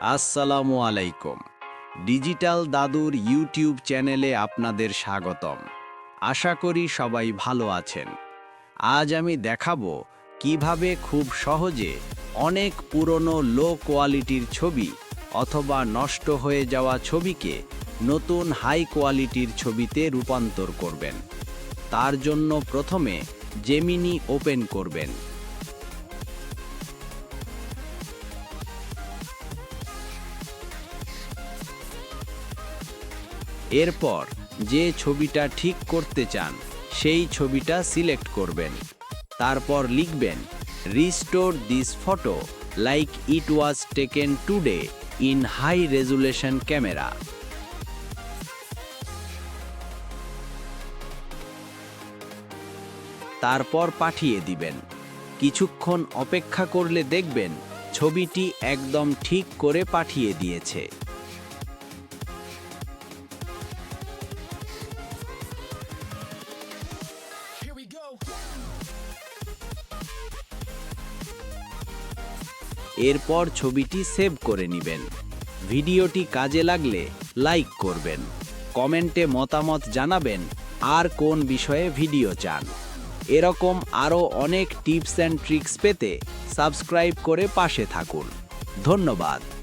আসসালামু আলাইকুম। ডিজিটাল দাদুর ইউটিউব চ্যানেলে আপনাদের স্বাগতম। আশা করি সবাই ভালো আছেন। আজ আমি দেখাবো কীভাবে খুব সহজে অনেক পুরনো লো কোয়ালিটির ছবি অথবা নষ্ট হয়ে যাওয়া ছবিকে নতুন হাই কোয়ালিটির ছবিতে রূপান্তর করবেন। তার জন্য প্রথমে জেমিনি ওপেন করবেন। এরপর যে ছবিটা ঠিক করতে চান, সেই ছবিটা সিলেক্ট করবেন। তারপর লিখবেন, restore this photo, like it was taken today in high resolution camera. তারপর পাঠিয়ে দিবেন। কিছুক্ষণ অপেক্ষা করলে দেখবেন ছবিটি একদম ঠিক করে পাঠিয়ে দিয়েছে। এরপর ছবিটি সেভ করে নেবেন। ভিডিওটি কাজে লাগলে লাইক করবেন। কমেন্টে মতামত জানাবেন আর কোন বিষয়ে ভিডিও চান। এরকম আরও অনেক টিপস অ্যান্ড ট্রিক্স পেতে সাবস্ক্রাইব করে পাশে থাকুন। ধন্যবাদ।